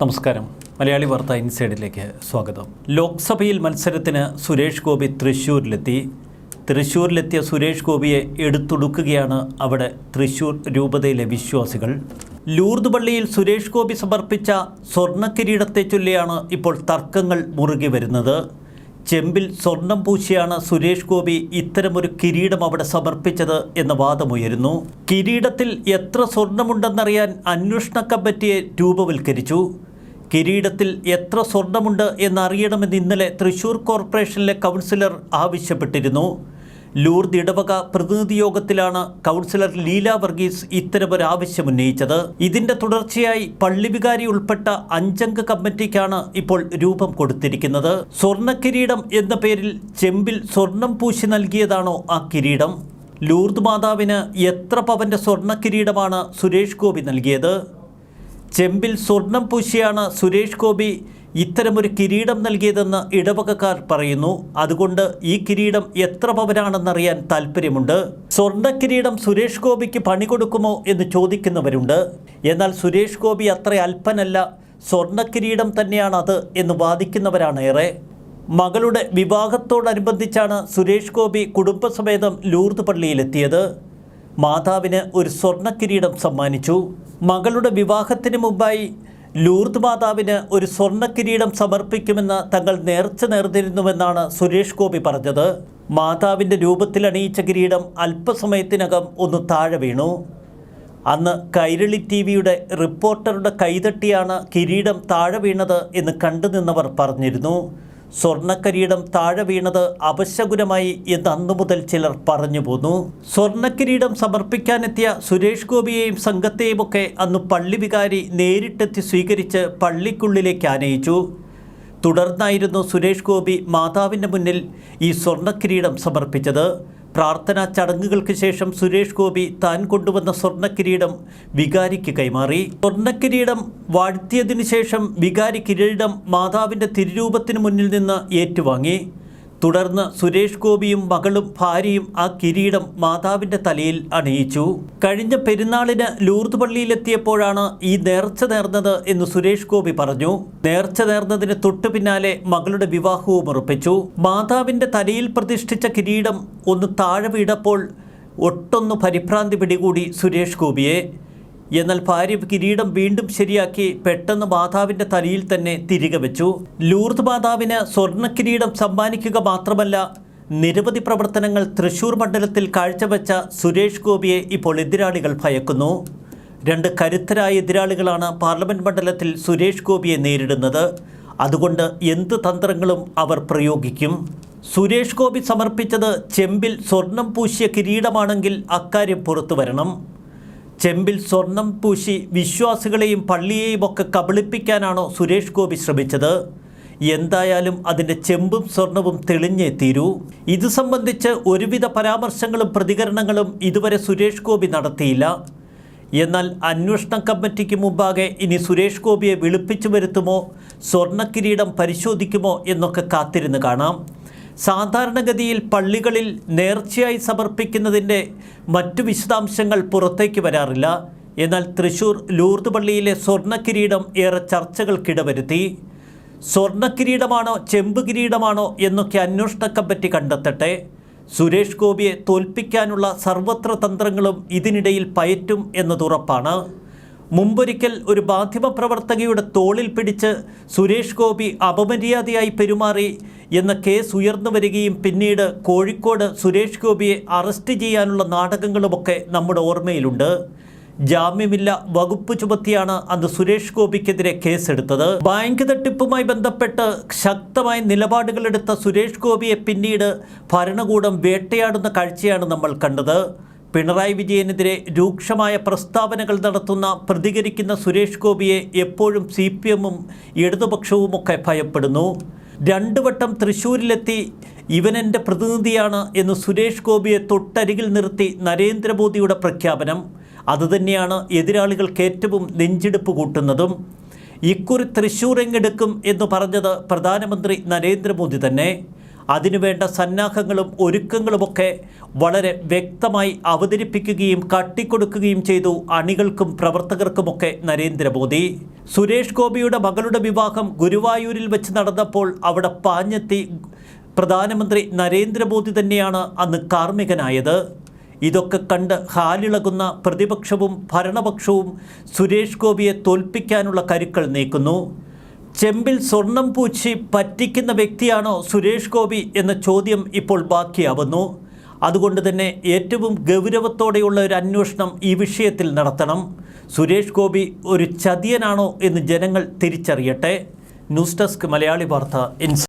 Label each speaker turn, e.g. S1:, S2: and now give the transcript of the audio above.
S1: നമസ്കാരം. മലയാളി വാർത്ത ഇൻസൈഡിലേക്ക് സ്വാഗതം. ലോക്സഭയിൽ മത്സരത്തിന് സുരേഷ് ഗോപി തൃശൂരിലെത്തി. തൃശൂരിലെത്തിയ സുരേഷ് ഗോപിയെ എടുത്തൊടുക്കുകയാണ് അവിടെ തൃശൂർ രൂപതയിലെ വിശ്വാസികൾ. ലൂർദ് പള്ളിയിൽ സുരേഷ് ഗോപി സമർപ്പിച്ച സ്വർണക്കിരീടത്തെ ചൊല്ലിയാണ് ഇപ്പോൾ തർക്കങ്ങൾ മുറുകി വരുന്നത്. ചെമ്പിൽ സ്വർണം പൂശിയാണ് സുരേഷ് ഗോപി ഇത്തരമൊരു കിരീടം അവിടെ സമർപ്പിച്ചത് എന്ന വാദമുയരുന്നു. കിരീടത്തിൽ എത്ര സ്വർണമുണ്ടെന്നറിയാൻ അന്വേഷണ കമ്മിറ്റിയെ രൂപവൽക്കരിച്ചു. കിരീടത്തിൽ എത്ര സ്വർണമുണ്ട് എന്നറിയണമെന്ന് ഇന്നലെ തൃശൂർ കോർപ്പറേഷനിലെ കൗൺസിലർ ആവശ്യപ്പെട്ടിരുന്നു. ലൂർദ് ഇടവക പ്രതിനിധി യോഗത്തിലാണ് കൗൺസിലർ ലീല വർഗീസ് ഇത്തരമൊരു ആവശ്യമുന്നയിച്ചത് ഇതിന്റെ തുടർച്ചയായി പള്ളിവികാരി ഉൾപ്പെട്ട അഞ്ചംഗ കമ്മിറ്റിക്കാണ് ഇപ്പോൾ രൂപം കൊടുത്തിരിക്കുന്നത്. സ്വർണ കിരീടം എന്ന പേരിൽ ചെമ്പിൽ സ്വർണം പൂശി നൽകിയതാണോ ആ കിരീടം? ലൂർദ് മാതാവിന് എത്ര പവന്റെ സ്വർണ കിരീടമാണ് സുരേഷ് ഗോപി നൽകിയത്? ചെമ്പിൽ സ്വർണം പൂശിയാണ് സുരേഷ് ഗോപി ഇത്തരമൊരു കിരീടം നൽകിയതെന്ന് ഇടവകക്കാർ പറയുന്നു. അതുകൊണ്ട് ഈ കിരീടം എത്ര പവനാണെന്നറിയാൻ താല്പര്യമുണ്ട് സ്വർണ കിരീടം സുരേഷ് ഗോപിക്ക് പണി കൊടുക്കുമോ എന്ന് ചോദിക്കുന്നവരുണ്ട്. എന്നാൽ സുരേഷ് ഗോപി അത്ര അല്പനല്ല. സ്വർണ കിരീടം തന്നെയാണ് അത് എന്ന് വാദിക്കുന്നവരാണ് ഏറെ മകളുടെ വിവാഹത്തോടനുബന്ധിച്ചാണ് സുരേഷ് ഗോപി കുടുംബസമേതം ലൂർദ് പള്ളിയിലെത്തിയത്. മാതാവിന് ഒരു സ്വർണ കിരീടം സമ്മാനിച്ചു. മകളുടെ വിവാഹത്തിന് മുമ്പായി ലൂർദ് മാതാവിന് ഒരു സ്വർണ കിരീടം സമർപ്പിക്കുമെന്ന് തങ്ങൾ നേർച്ച നേർന്നിരുന്നുവെന്നാണ് സുരേഷ് ഗോപി പറഞ്ഞത്. മാതാവിന്റെ രൂപത്തിൽ അണിയിച്ച കിരീടം അല്പസമയത്തിനകം ഒന്ന് താഴെ വീണു. അന്ന് കൈരളി ടി വിയുടെ റിപ്പോർട്ടറുടെ കൈതട്ടിയാണ് കിരീടം താഴെ വീണത് എന്ന് കണ്ടുനിന്നവർ പറഞ്ഞിരുന്നു. സ്വർണക്കിരീടം താഴെ വീണത് അപശകുനമായി എന്ന് അന്നു മുതൽ ചിലർ പറഞ്ഞു പോന്നു. സ്വർണക്കിരീടം സമർപ്പിക്കാനെത്തിയ സുരേഷ് ഗോപിയെയും സംഘത്തെയുമൊക്കെ അന്ന് പള്ളി വികാരി നേരിട്ടെത്തി സ്വീകരിച്ച് പള്ളിക്കുള്ളിലേക്ക് ആനയിച്ചു. തുടർന്നായിരുന്നു സുരേഷ് ഗോപി മാതാവിന്റെ മുന്നിൽ ഈ സ്വർണക്കിരീടം സമർപ്പിച്ചത്. പ്രാർത്ഥനാ ചടങ്ങുകൾക്ക് ശേഷം സുരേഷ് ഗോപി താൻ കൊണ്ടുവന്ന സ്വർണക്കിരീടം വികാരിക്ക് കൈമാറി. സ്വർണക്കിരീടം വാഴ്ത്തിയതിനു ശേഷം വികാരി കിരീടം മാതാവിന്റെ തിരുരൂപത്തിന് മുന്നിൽ നിന്ന് ഏറ്റുവാങ്ങി. തുടർന്ന് സുരേഷ് ഗോപിയും മകളും ഭാര്യയും ആ കിരീടം മാതാവിന്റെ തലയിൽ അണിയിച്ചു. കഴിഞ്ഞ പെരുന്നാളിന് ലൂർദ് പള്ളിയിലെത്തിയപ്പോഴാണ് ഈ നേർച്ച നേർന്നത് എന്ന് സുരേഷ് ഗോപി പറഞ്ഞു. നേർച്ച നേർന്നതിന് തൊട്ടു പിന്നാലെ മകളുടെ വിവാഹവും ഉറപ്പിച്ചു. മാതാവിന്റെ തലയിൽ പ്രതിഷ്ഠിച്ച കിരീടം ഒന്ന് താഴെ വീടപ്പോൾ ഒട്ടൊന്ന് പരിഭ്രാന്തി പിടികൂടി സുരേഷ് ഗോപിയെ. എന്നാൽ ഭാര്യ കിരീടം വീണ്ടും ശരിയാക്കി പെട്ടെന്ന് മാതാവിന്റെ തലയിൽ തന്നെ തിരികെ വെച്ചു. ലൂർദ് മാതാവിന് സ്വർണ കിരീടം സമ്മാനിക്കുക മാത്രമല്ല നിരവധി പ്രവർത്തനങ്ങൾ തൃശൂർ മണ്ഡലത്തിൽ കാഴ്ചവെച്ച സുരേഷ് ഗോപിയെ ഇപ്പോൾ എതിരാളികൾ ഭയക്കുന്നു. രണ്ട് കരുത്തരായ എതിരാളികളാണ് പാർലമെന്റ് മണ്ഡലത്തിൽ സുരേഷ് ഗോപിയെ നേരിടുന്നത്. അതുകൊണ്ട് എന്ത് തന്ത്രങ്ങളും അവർ പ്രയോഗിക്കും. സുരേഷ് ഗോപി സമർപ്പിച്ചത് ചെമ്പിൽ സ്വർണം പൂശിയ കിരീടമാണെങ്കിൽ അക്കാര്യം പുറത്തു വരണം. ചെമ്പിൽ സ്വർണം പൂശി വിശ്വാസികളെയും പള്ളിയെയും ഒക്കെ കബളിപ്പിക്കാനാണോ സുരേഷ് ഗോപി ശ്രമിച്ചത്? എന്തായാലും അതിന്റെ ചെമ്പും സ്വർണവും തെളിഞ്ഞേ തീരൂ. ഇത് സംബന്ധിച്ച് ഒരുവിധ പരാമർശങ്ങളും പ്രതികരണങ്ങളും ഇതുവരെ സുരേഷ് ഗോപി നടത്തിയില്ല. എന്നാൽ അന്വേഷണ കമ്മിറ്റിക്ക് മുമ്പാകെ ഇനി സുരേഷ് ഗോപിയെ വിളിപ്പിച്ചു വരുത്തുമോ? സ്വർണക്കിരീടം പരിശോധിക്കുമോ എന്നൊക്കെ കാത്തിരുന്ന് കാണാം. സാധാരണഗതിയിൽ പള്ളികളിൽ നേർച്ചയായി സമർപ്പിക്കുന്നതിന്റെ മറ്റു വിശദാംശങ്ങൾ പുറത്തേക്ക് വരാറില്ല. എന്നാൽ തൃശൂർ ലൂർദ് പള്ളിയിലെ സ്വർണക്കിരീടം ഏറെ ചർച്ചകൾക്കിടവരുത്തി സ്വർണക്കിരീടമാണോ ചെമ്പ് കിരീടമാണോ എന്നൊക്കെ അന്വേഷണ കമ്മിറ്റി കണ്ടെത്തട്ടെ. സുരേഷ് ഗോപിയെ തോൽപ്പിക്കാനുള്ള സർവത്ര തന്ത്രങ്ങളും ഇതിനിടയിൽ പയറ്റും എന്നതുറപ്പാണ് മുമ്പൊരിക്കൽ ഒരു മാധ്യമപ്രവർത്തകയുടെ തോളിൽ പിടിച്ച് സുരേഷ് ഗോപി അപമര്യാദയായി പെരുമാറി എന്ന കേസ് ഉയർന്നു വരികയും പിന്നീട് കോഴിക്കോട് സുരേഷ് ഗോപിയെ അറസ്റ്റ് ചെയ്യാനുള്ള നാടകങ്ങളുമൊക്കെ നമ്മുടെ ഓർമ്മയിലുണ്ട്. ജാമ്യമില്ല വകുപ്പ് ചുമത്തിയാണ് അന്ന് സുരേഷ് ഗോപിക്കെതിരെ കേസെടുത്തത്. ബാങ്ക് തട്ടിപ്പുമായി ബന്ധപ്പെട്ട് ശക്തമായ നിലപാടുകളെടുത്ത സുരേഷ് ഗോപിയെ പിന്നീട് ഭരണകൂടം വേട്ടയാടുന്ന കാഴ്ചയാണ് നമ്മൾ കണ്ടത്. പിണറായി വിജയനെതിരെ രൂക്ഷമായ പ്രസ്താവനകൾ നടത്തുന്ന പ്രതികരിക്കുന്ന സുരേഷ് ഗോപിയെ എപ്പോഴും സി പി എമ്മും ഇടതുപക്ഷവുമൊക്കെ ഭയപ്പെടുന്നു. രണ്ടു വട്ടം തൃശ്ശൂരിലെത്തി ഇവനെന്റെ പ്രതിനിധിയാണ് എന്ന് സുരേഷ് ഗോപിയെ തൊട്ടരികിൽ നിർത്തി നരേന്ദ്രമോദിയുടെ പ്രഖ്യാപനം. അതുതന്നെയാണ് എതിരാളികൾക്ക് ഏറ്റവും നെഞ്ചിടിപ്പ് കൂട്ടുന്നതും. ഇക്കുറി തൃശ്ശൂർ എങ്ങെടുക്കും എന്ന് പറഞ്ഞത് പ്രധാനമന്ത്രി നരേന്ദ്രമോദി തന്നെ. അതിനുവേണ്ട സന്നാഹങ്ങളും ഒരുക്കങ്ങളുമൊക്കെ വളരെ വ്യക്തമായി അവതരിപ്പിക്കുകയും കട്ടിക്കൊടുക്കുകയും ചെയ്തു അണികൾക്കും പ്രവർത്തകർക്കുമൊക്കെ നരേന്ദ്രമോദി. സുരേഷ് ഗോപിയുടെ മകളുടെ വിവാഹം ഗുരുവായൂരിൽ വെച്ച് നടന്നപ്പോൾ അവിടെ പാഞ്ഞെത്തി പ്രധാനമന്ത്രി നരേന്ദ്രമോദി തന്നെയാണ് അന്ന് കാർമ്മികനായത്. ഇതൊക്കെ കണ്ട് ഹാലിളകുന്ന പ്രതിപക്ഷവും ഭരണപക്ഷവും സുരേഷ് ഗോപിയെ തോൽപ്പിക്കാനുള്ള കരുക്കൾ നീക്കുന്നു. ചെമ്പിൽ സ്വർണം പൂച്ചി പറ്റിക്കുന്ന വ്യക്തിയാണോ സുരേഷ് ഗോപി എന്ന ചോദ്യം ഇപ്പോൾ ബാക്കിയാവുന്നു. അതുകൊണ്ട് തന്നെ ഏറ്റവും ഗൗരവത്തോടെയുള്ള ഒരു അന്വേഷണം ഈ വിഷയത്തിൽ നടത്തണം. സുരേഷ് ഗോപി ഒരു ചതിയനാണോ എന്ന് ജനങ്ങൾ തിരിച്ചറിയട്ടെ. ന്യൂസ് ഡെസ്ക് മലയാളി വാർത്ത ഇൻസ്